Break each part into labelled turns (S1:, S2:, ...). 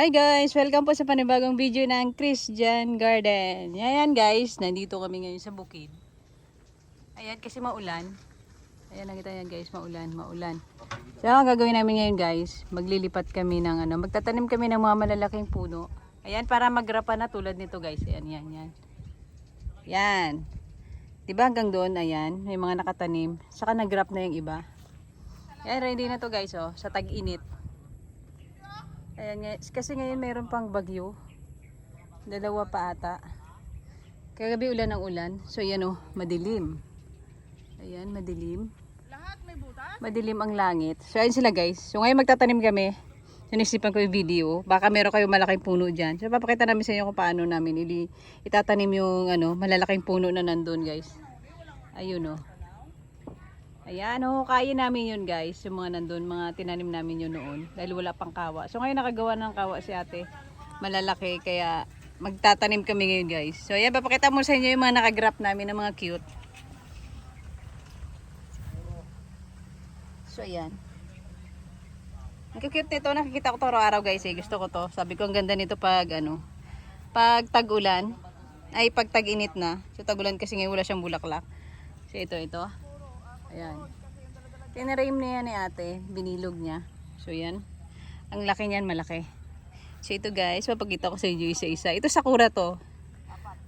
S1: Hi guys! Welcome po sa panibagong video ng Christian Garden. Ayan guys, nandito kami ngayon sa bukid. Ayan kasi maulan. Ayan nakita yan guys, maulan, maulan. So ang gagawin namin ngayon guys, maglilipat kami ng ano, magtatanim kami ng mga malalaking puno. Ayan para magrapa na tulad nito guys. Ayan, yan, yan. Yan. Diba hanggang doon, ayan, may mga nakatanim. Saka nagrap na yung iba. Ayan, ready na to guys oh, sa tag-init. Ayan nga, kasi ngayon meron pang bagyo. Dalawa pa ata. Kagabi ulan ng ulan. So yan oh, madilim. Ayan, madilim.
S2: Lahat may butas?
S1: Madilim ang langit. So ayun sila guys. So ngayon magtatanim kami. Sinisipan ko yung video. Baka meron kayong malaking puno dyan. So papakita namin sa inyo kung paano namin ili itatanim yung ano, malalaking puno na nandun guys. Ayun oh. Ayan, oh, kaya namin yun guys, yung mga nandun, mga tinanim namin yun noon, dahil wala pang kawa. So ngayon nakagawa ng kawa si ate, malalaki, kaya magtatanim kami ngayon guys. So ayan, papakita mo sa inyo yung mga nakagrap namin ng mga cute. So ayan. Ang cute nito, nakikita ko to araw-araw guys eh, gusto ko to. Sabi ko ang ganda nito pag ano, pag tag-ulan, ay pag tag-init na. So tag-ulan kasi ngayon wala siyang bulaklak. So ito, ito. Ayan. Tinarame na yan ni ate. Binilog niya. So yan. Ang laki niyan, malaki. So ito guys, papakita ko sa inyo isa-isa. Ito sakura to.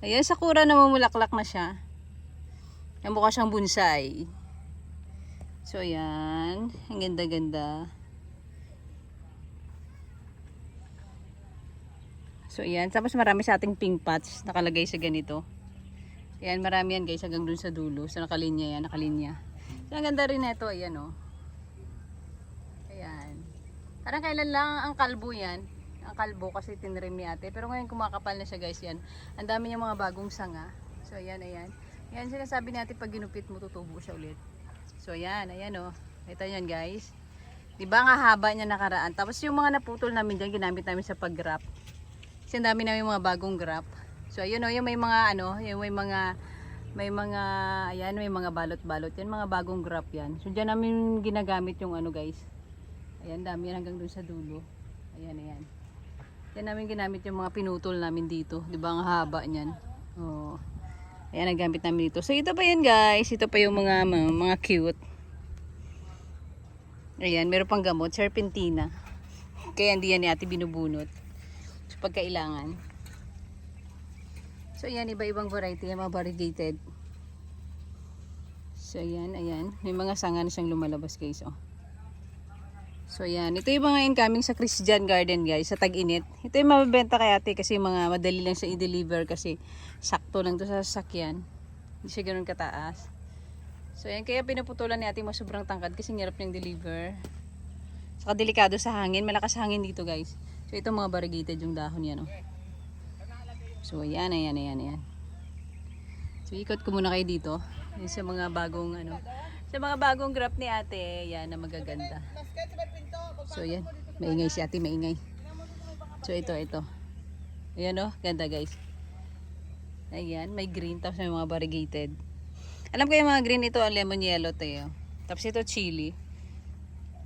S1: Ayan, sakura na mamulaklak na siya. Yan mukha siyang bonsai. So ayan. Ang ganda-ganda. So ayan. Tapos marami sa ating pink pots nakalagay sa ganito. Ayan, marami yan guys hanggang dun sa dulo. So nakalinya yan, nakalinya. Ang ganda rin nito, ayan oh. Ayan. Parang kailan lang ang kalbo yan. Ang kalbo kasi tinrim ni ate. Pero ngayon kumakapal na siya guys yan. Ang dami niya mga bagong sanga. So ayan, ayan. Yan sinasabi ni ate pag ginupit mo tutubo siya ulit. So ayan, ayan oh. Ito yan guys. Diba nga haba niya nakaraan. Tapos yung mga naputol namin dyan, ginamit namin sa pag-grap. Kasi ang dami namin mga bagong grap. So ayun oh, yung may mga ano, yung may mga may mga ayan, may mga balot-balot. Yan mga bagong grap yan. So diyan namin ginagamit yung ano guys. Ayan, dami yan hanggang dun sa dulo. Ayan, ayan. Yan namin ginamit yung mga pinutol namin dito. 'Di ba ang haba niyan? Oh. Ayan ang gamit namin dito. So ito pa yan guys. Ito pa yung mga mga, mga cute. Ayan, meron pang gamot, serpentina. Kaya hindi yan ni ate binubunot. So pagkailangan. So ayan, iba-ibang variety, yung mga variegated. So ayan, ayan. May mga sanga na siyang lumalabas guys, oh. So ayan, ito yung mga incoming sa Christian Garden guys, sa tag-init. Ito yung mabibenta kay ate kasi mga madali lang siya i-deliver kasi sakto lang to sa sasakyan. Hindi siya ganoon kataas. So ayan, kaya pinuputulan ni ate mo sobrang tangkad kasi hirap niyang deliver. Saka delikado sa hangin, malakas hangin dito guys. So ito mga variegated yung dahon yan, oh. So, ayan, ayan, ayan, ayan. So, ikot ko muna kayo dito. Yung sa mga bagong, ano, sa mga bagong graph ni ate, yan, na magaganda. So, ayan. Maingay si ate, maingay. So, ito, ito. Ayan, oh, ganda, guys. Ayan, may green, tapos may mga variegated. Alam ko yung mga green ito, lemon yellow tayo. Tapos ito, chili.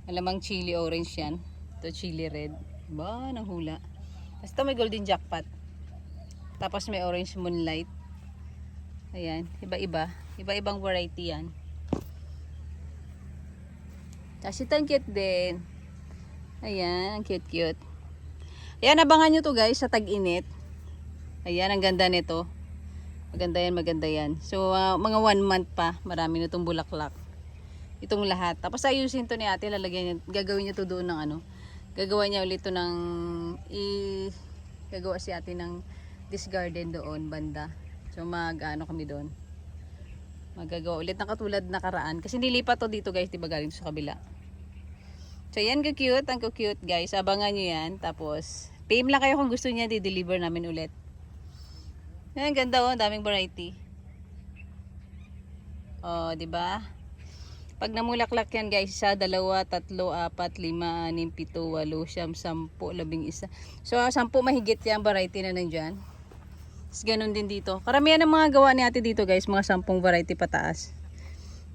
S1: Alamang chili orange yan. Ito, chili red. Ba, nang hula. Tapos ito, may golden jackpot. Tapos may orange moonlight. Ayan, iba-iba. Iba-ibang variety yan. Tapos ito ang cute din. Ayan, ang cute-cute. Ayan, abangan nyo to guys sa tag-init. Ayan, ang ganda nito. Maganda yan, maganda yan. So, ah, mga one month pa, marami na itong bulaklak. Itong lahat. Tapos ayusin to ni ate, lalagyan niya, gagawin niya to doon ng ano. Gagawa niya ulit to ng, i, gagawa si ate ng this garden doon, banda. So, mag, ano kami doon. Magagawa ulit ng katulad na karaan. Kasi nilipat to dito guys, di ba galing sa kabila. So, yan ka-cute. Ang cute guys. Abangan nyo yan. Tapos, PM lang kayo kung gusto niya, di-deliver namin ulit. Yan, ganda oh. Daming variety. Oh, di ba? Pag namulaklak yan guys, isa, dalawa, tatlo, apat, lima, anim, pito, walo, siyam, sampu, labing isa. So, sampu mahigit yan variety na nandyan. Tapos ganun din dito. Karamihan ng mga gawa ni ate dito guys, mga sampung variety pataas.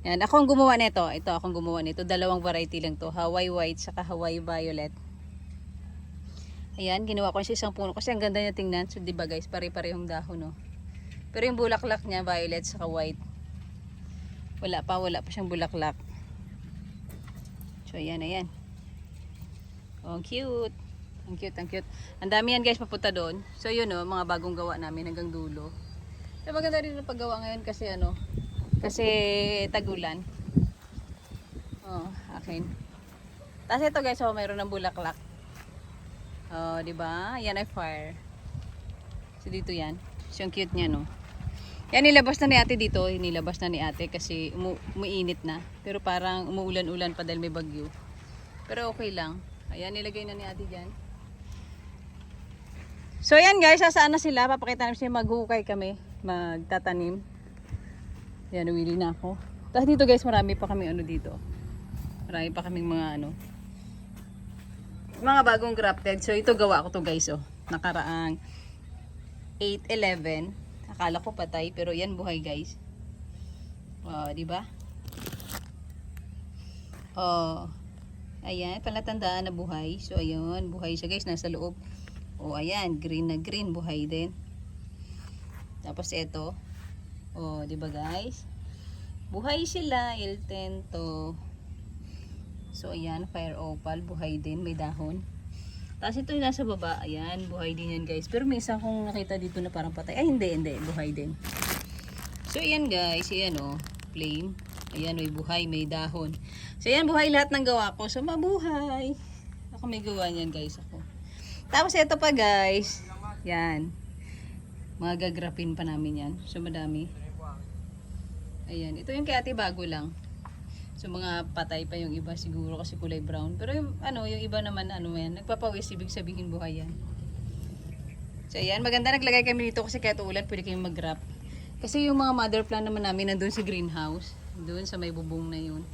S1: Yan, ako ang gumawa nito. Ito, akong gumawa nito. Dalawang variety lang to. Hawaii white saka Hawaii violet. Ayan, ginawa ko siya isang puno kasi ang ganda niya tingnan. So, di ba guys, pare-parehong dahon, no? Pero yung bulaklak niya, violet saka white. Wala pa, wala pa siyang bulaklak. So, ayan, ayan. Oh, cute. Ang cute, ang cute. Ang dami yan guys, papunta doon. So, yun, no, mga bagong gawa namin hanggang dulo. So, maganda rin ang paggawa ngayon kasi, ano, kasi tagulan. Oh, akin. Tapos ito guys, oh, mayroon ng bulaklak. Oh, di ba? Yan ay fire. So dito yan. So ang cute niya, no. Yan nilabas na ni ate dito, nilabas na ni ate kasi umu umuinit na. Pero parang umuulan-ulan pa dahil may bagyo. Pero okay lang. Ayan, nilagay na ni ate dyan. So ayan guys, sasaan na sila. Papakita namin sila maghukay kami. Magtatanim. Yan, uwili na ako. Tapos dito guys, marami pa kami ano dito. Marami pa kaming mga ano, mga bagong grafted. So ito gawa ko to guys oh. Nakaraang 8-11. Akala ko patay pero yan buhay guys. Oh, di ba? Oh. Ayan, palatandaan na buhay. So ayun, buhay siya guys, nasa loob. Oh, ayan, green na green, buhay din. Tapos ito. Oh, di ba guys? Buhay sila, il tento. So, ayan, fire opal, buhay din, may dahon. Tapos ito yung nasa baba, ayan, buhay din yan guys. Pero may isa akong nakita dito na parang patay. Ay, hindi, hindi, buhay din. So, ayan guys, ayan o, oh, flame. Ayan, may buhay, may dahon. So, ayan, buhay lahat ng gawa ko. So, mabuhay. Ako may gawa niyan guys. Tapos ito pa guys, yan. Mga gagrapin pa namin yan. So, madami. Ayan, ito yung kay ate bago lang. So mga patay pa yung iba siguro kasi kulay brown. Pero yung ano, yung iba naman ano yan, nagpapawis ibig sabihin buhay yan. So ayan, maganda naglagay kami dito kasi kahit ulan pwede kayong mag-wrap. Kasi yung mga mother plant naman namin nandun sa greenhouse, doon sa may bubong na yun.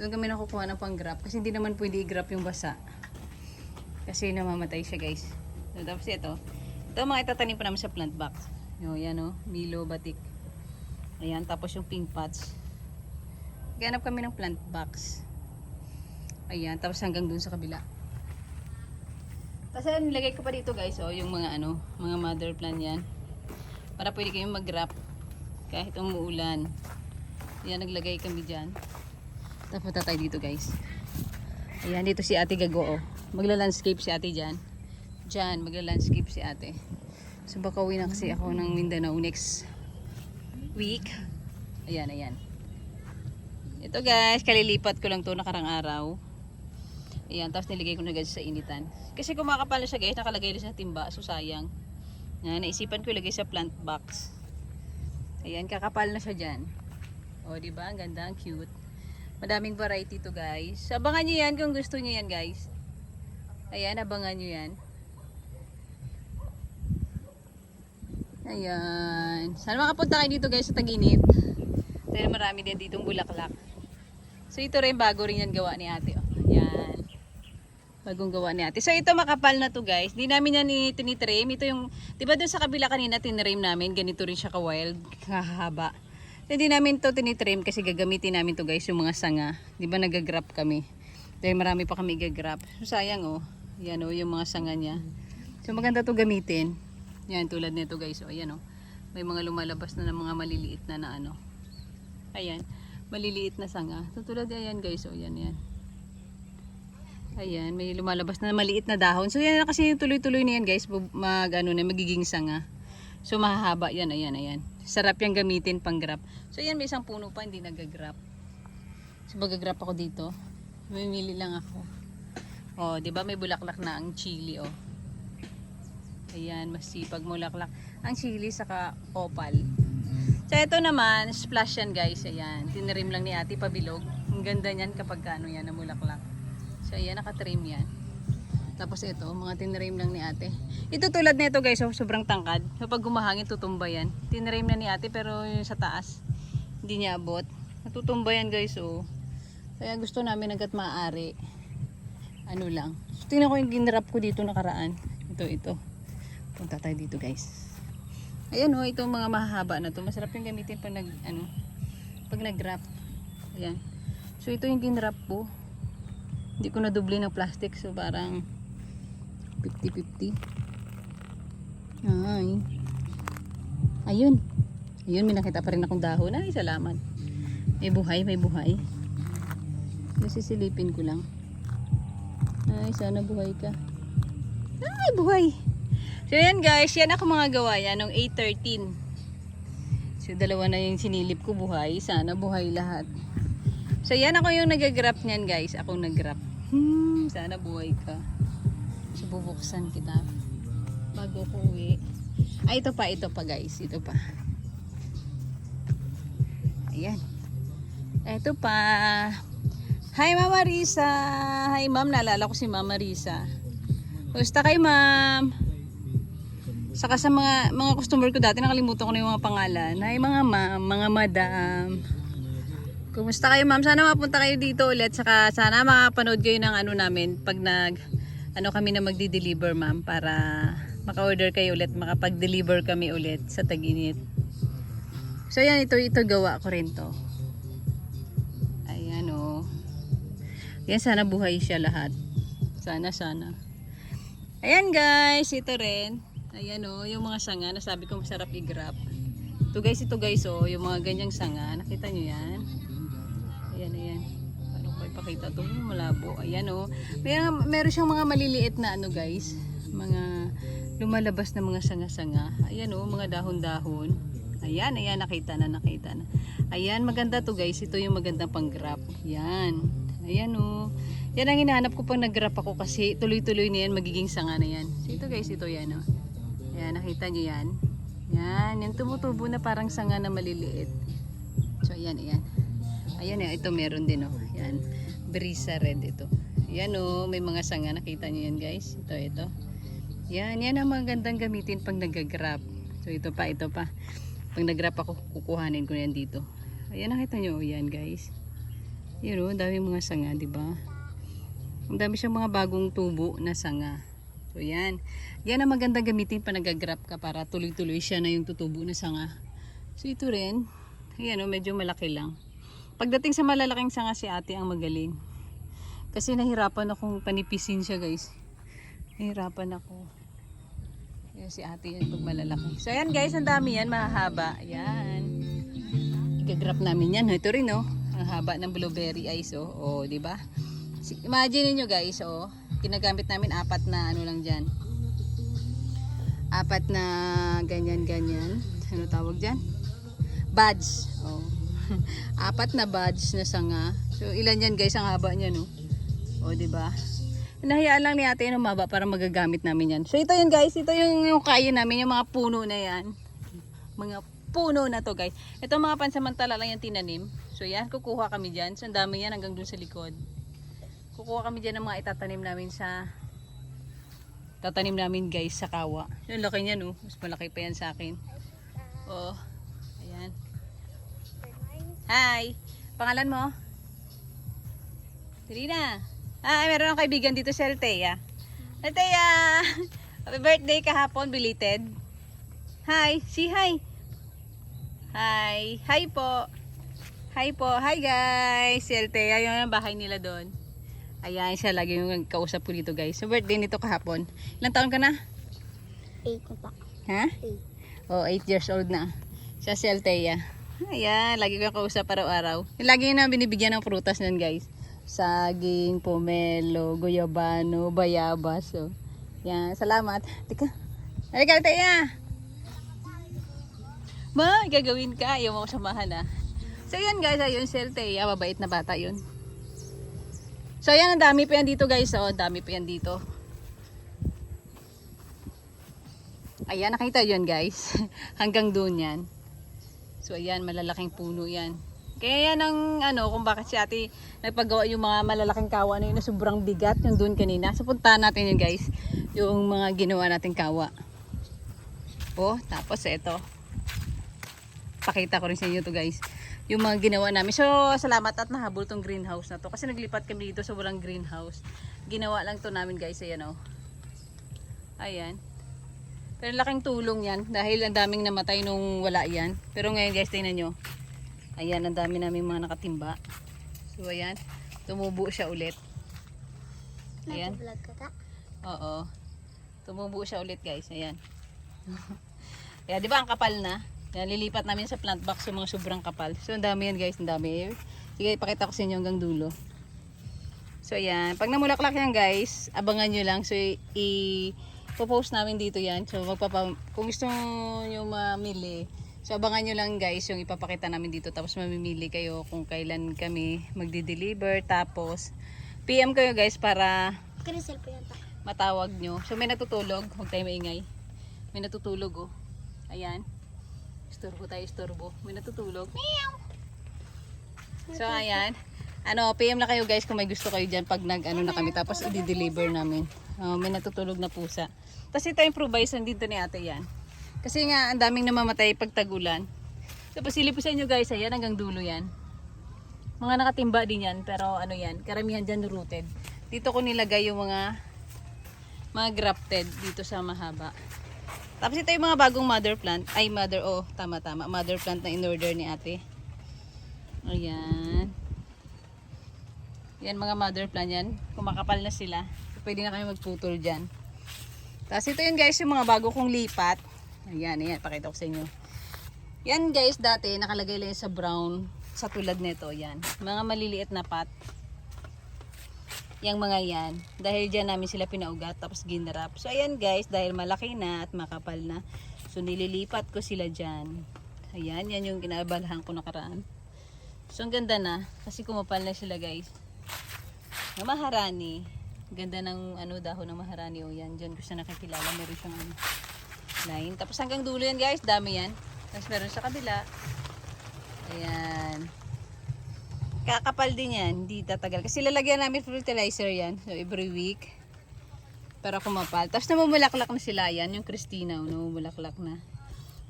S1: Doon kami nakukuha ng pang-grap kasi hindi naman pwede i-grap yung basa. Kasi namamatay siya guys. So, tapos ito, ito mga itatanim pa namin sa plant box. Yung yan o, Milo, Batik. Ayan, tapos yung pink pots. Ganap kami ng plant box. Ayan, tapos hanggang dun sa kabila. Kasi nilagay ko pa dito guys, oh, yung mga ano, mga mother plant yan. Para pwede kayong mag-wrap kahit umuulan. Ayan, naglagay kami dyan. Tapos tayo dito guys. Ayan, dito si ate gago, oh. Magla-landscape si ate dyan. Dyan, magla-landscape si ate. So baka uwi na kasi ako ng Mindanao next week. Ayan, ayan. Ito guys, kalilipat ko lang to nakarang araw. Ayan, tapos niligay ko na guys sa initan. Kasi kumakapal na siya guys, nakalagay na sa timba, so sayang. Yan, naisipan ko ilagay sa plant box. Ayan, kakapal na siya dyan. O, di ba? Ang ganda, ang cute. Madaming variety to guys. Abangan nyo yan kung gusto nyo yan guys. Ayan, abangan nyo yan. Ayan. Sana makapunta kayo dito guys sa Taginit. Dahil marami din ditong bulaklak. So ito rin bago rin yan gawa ni ate. Oh. Yan. Bagong gawa ni ate. So ito makapal na to guys. Di namin yan ni tinitrim. Ito yung, di ba dun sa kabila kanina tinrim namin. Ganito rin siya ka-wild. Kahaba. Hindi namin to tinitrim kasi gagamitin namin to guys yung mga sanga. Di ba nagagrap kami. Dahil marami pa kami gagrap. So sayang oh. Yan oh yung mga sanga niya. So maganda to gamitin. Yan tulad nito guys. Oh, yan oh. May mga lumalabas na ng mga maliliit na na ano. Ayan. Maliliit na sanga. So tulad ayan guys. Oh, yan yan. Ayan, may lumalabas na maliit na dahon. So yan na kasi yung tuloy-tuloy na yan guys, mag ano na magiging sanga. So mahahaba yan, ayan, ayan. Sarap yung gamitin pang grab. So yan may isang puno pa hindi nagagrap. So magagrap ako dito. Mamili lang ako. Oh, 'di ba may bulaklak na ang chili oh. Ayan, masipag bulaklak. Ang chili saka opal. So ito naman, splash yan guys. Ayan, tinirim lang ni ate pabilog. Ang ganda niyan kapag ano yan, namulaklak. So ayan, nakatrim yan. Tapos ito, mga tinrim lang ni ate. Ito tulad nito guys, oh, sobrang tangkad. So pag gumahangin, tutumba yan. Tinrim na ni ate pero yung sa taas, hindi niya abot. Natutumba yan guys, oh. Kaya gusto namin hanggat maaari. Ano lang. So, tingnan ko yung ginrap ko dito nakaraan. Ito, ito. Punta tayo dito guys. Ayan oh, ito mga mahahaba na to. Masarap yung gamitin pag nag, ano, pag nag-wrap. Ayan. So ito yung ginrap ko. Hindi ko na dubli ng plastic so parang 50-50. Ay. Ayun. Ayun, may nakita pa rin akong dahon. Ay, salamat. May buhay, may buhay. Kasi silipin ko lang. Ay, sana buhay ka. Ay, buhay. So, yan guys. Yan ako mga gawa yan. Nung 8.13. So, dalawa na yung sinilip ko buhay. Sana buhay lahat. So, yan ako yung nag-grab niyan guys. Ako nag-grab. Hmm, sana buhay ka. So, bubuksan kita. Bago ko uwi. Ay, ito pa, ito pa guys. Ito pa. Ayan. Ito pa. Hi, Mama Risa. Hi, Ma'am. Naalala ko si Mama Risa. Kumusta kayo, Ma'am? Saka sa mga mga customer ko dati, nakalimutan ko na yung mga pangalan. Hi, mga ma'am, mga madam. Kumusta kayo, Ma'am? Sana mapunta kayo dito ulit. Saka sana makapanood kayo ng ano namin pag nag ano kami na magdi-deliver, Ma'am, para maka-order kayo ulit, makapag-deliver kami ulit sa Taginit. So, yan, ito, ito gawa ko rin to. Yan, sana buhay siya lahat. Sana, sana. Ayan, guys. Ito rin. Ayan, oh. Yung mga sanga na sabi ko masarap i-grab. Ito, guys. Ito, guys, oh. Yung mga ganyang sanga. Nakita nyo yan? Ayan, ayan. Paano ko ipakita to? Malabo. Ayan, oh. Meron, meron siyang mga maliliit na ano, guys. Mga lumalabas na mga sanga-sanga. Ayan, oh. Mga dahon-dahon. Ayan, ayan, nakita na, nakita na. Ayan, maganda to guys. Ito yung magandang pang-grab. Yan. Ayan o. Yan ang hinahanap ko pang nag-grab ako kasi tuloy-tuloy na yan, magiging sanga na yan. So ito guys, ito yan o. Ayan, nakita nyo yan. Yan, yan tumutubo na parang sanga na maliliit. So ayan, ayan. Ayan, eh, ito meron din o. Yan, brisa red ito. Ayan o, may mga sanga. Nakita nyo yan guys. Ito, ito. Yan, yan ang magandang gamitin pag nag-grab. So ito pa, ito pa. Pag nag-grab ako, kukuhanin ko yan dito. Ayan, nakita nyo, yan guys. Yun o, dami mga sanga, di ba? Ang dami siyang mga bagong tubo na sanga. So yan. Yan ang magandang gamitin pa nag-grab ka para tuloy-tuloy siya na yung tutubo na sanga. So ito rin, ayan o, medyo malaki lang. Pagdating sa malalaking sanga si ate ang magaling. Kasi nahirapan akong panipisin siya guys. Nahirapan ako. Yan si ate yan pag malalaki. So ayan guys, ang dami yan, mahahaba. Ayan. Igagrap namin yan. Ito rin oh. Ang haba ng blueberry ice oh. Oh, di ba? Imagine niyo guys oh. Ginagamit namin apat na ano lang diyan. Apat na ganyan-ganyan. Ano tawag diyan? Badge. Oh. apat na badge na sanga. So ilan yan guys ang haba niya no? Oh, di ba? Nahiyaan lang ni ate yung maba para magagamit namin yan. So ito yun guys, ito yung, yung kaya namin, yung mga puno na yan. Mga puno na to guys. Ito mga pansamantala lang yung tinanim. So yan, kukuha kami dyan. So ang dami yan hanggang dun sa likod. Kukuha kami dyan ng mga itatanim namin sa tatanim namin guys sa kawa. Yung laki niya no, mas malaki pa yan sa akin. Oh, ayan. Hi, pangalan mo? Trina. Ah, meron akong kaibigan dito si Althea. Althea! Happy birthday kahapon, belated. Hi, si hi. Hi. Hi po. Hi po. Hi guys. Si Althea, yun ang bahay nila doon. Ayan, siya lagi yung kausap ko dito guys. So birthday nito kahapon. Ilang taon ka na?
S2: Eight na pa.
S1: Ha?
S2: Eight.
S1: Oh, 8 years old na. Siya si Althea. Ayan, lagi ko kausap araw-araw. Yung Lagi na binibigyan ng prutas nun guys. Saging, pomelo, guyabano, bayabas. So, yan, salamat. Teka, halika Althea. Ma, gagawin ka. Ayaw mo ko samahan ah. So yan guys, ayun si Althea. Mabait na bata yun. So yan, ang dami pa yan dito guys. Oh, ang dami pa yan dito. Ayan, nakita yun guys. Hanggang doon yan. So ayan, malalaking puno yan. Kaya yan ang ano, kung bakit si ate nagpagawa yung mga malalaking kawa na yun na sobrang bigat yung doon kanina. So puntahan natin yun guys. Yung mga ginawa nating kawa. Oh, tapos ito. Pakita ko rin sa inyo to guys. Yung mga ginawa namin. So, salamat at nahabol tong greenhouse na to. Kasi naglipat kami dito sa walang greenhouse. Ginawa lang to namin guys. Ayan oh. Ayan. Pero laking tulong yan dahil ang daming namatay nung wala yan. Pero ngayon guys, tingnan nyo. Ayan, ang dami namin mga nakatimba. So ayan, tumubo siya ulit. Ayan. Oo. Tumubo siya ulit guys. Ayan. Kaya di ba ang kapal na? Yan, lilipat namin sa plant box yung mga sobrang kapal. So ang dami yan guys, ang dami. Sige, ipakita ko sa inyo hanggang dulo. So ayan, pag namulaklak yan guys, abangan nyo lang. So i-post namin dito yan. So magpapa kung gusto nyo mamili, so abangan nyo lang guys yung ipapakita namin dito. Tapos mamimili kayo kung kailan kami magdi-deliver. Tapos PM kayo guys para matawag nyo. So may natutulog, huwag tayo maingay. May natutulog oh. Ayan. Istorbo tayo, istorbo. May natutulog. So ayan. Ano, PM na kayo guys kung may gusto kayo dyan pag nag ano na kami tapos i-deliver namin. Oh, may natutulog na pusa. Tapos ito improvise dito ni ate yan. Kasi nga ang daming namamatay pag tagulan. Tapos silip ko sa inyo guys, ayan hanggang dulo yan. Mga nakatimba din yan pero ano yan, karamihan dyan rooted. Dito ko nilagay yung mga mga grafted dito sa mahaba. Tapos ito yung mga bagong mother plant. Ay, mother, oh, tama, tama. Mother plant na in-order ni ate. Ayan. Yan, mga mother plant yan. Kumakapal na sila. Pwede na kayo magputol dyan. Tapos ito yun guys, yung mga bago kong lipat. Ayan, ayan, pakita ko sa inyo. Yan guys, dati nakalagay lang sa brown. Sa tulad nito, yan. Mga maliliit na pot. Yang mga yan. Dahil dyan namin sila pinaugat tapos ginarap. So ayan guys, dahil malaki na at makapal na. So nililipat ko sila dyan. Ayan, yan yung kinabalahan ko nakaraan. So ang ganda na. Kasi kumapal na sila guys. Na maharani. Ganda ng ano dahon ng maharani. O yan, dyan ko siya nakikilala. Meron siyang ano, line. Tapos hanggang dulo yan guys, dami yan. Tapos meron sa kabila. Ayan. Kakapal din yan, hindi tatagal. Kasi lalagyan namin fertilizer yan. So every week. Para kumapal. Tapos namumulaklak na sila yan. Yung Christina, oh, namumulaklak na.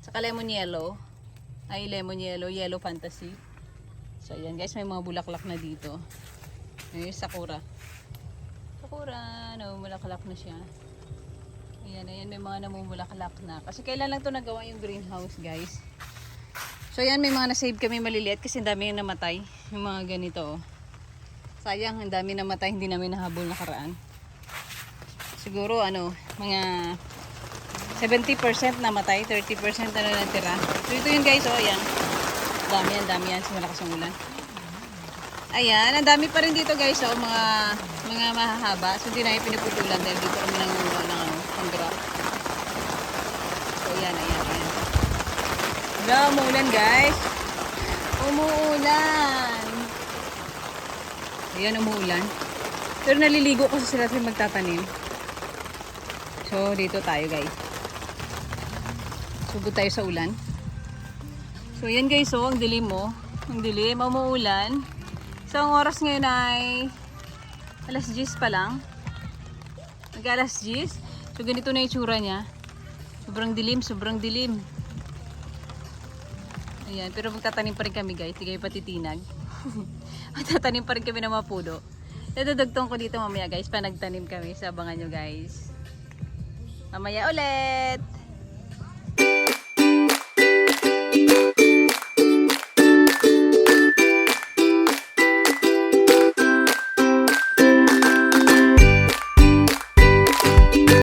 S1: Saka lemon yellow. Ay, lemon yellow, yellow fantasy. So ayan guys, may mga bulaklak na dito. Ayun, sakura. Sakura, namumulaklak na siya. Ayan, ayan, may mga namumulaklak na. Kasi kailan lang to nagawa yung greenhouse guys. So yan, may mga na-save kami maliliit kasi ang dami yung namatay. Yung mga ganito. Oh. Sayang, ang dami namatay, hindi namin nahabol nakaraan. Siguro ano, mga 70% namatay, 30% na natira. So ito yun guys, oh, yan. Dami yan, dami yan, malakas ang ulan. Ayan, ang dami pa rin dito guys, oh, mga mga mahahaba. So hindi namin pinuputulan dahil dito kami nangunguha ng ano, ng graft. So ayan, ayan, ayan. Wala, umuulan guys. Umuulan. Ayan, umuulan. Pero naliligo kasi sila sa magtatanim. So, dito tayo guys. Sugod tayo sa ulan. So, yan guys, oh, ang dilim mo. Ang dilim, umuulan. So, ang oras ngayon ay alas 10 pa lang. Mag alas 10. So, ganito na yung tsura niya. Sobrang dilim, sobrang dilim. Ayan, pero magtatanim pa rin kami guys, kayo patitinag. magtatanim pa rin kami ng mga puno. Dadagtong ko dito mamaya guys, pa nagtanim kami. Sabangan nyo guys. Mamaya ulit!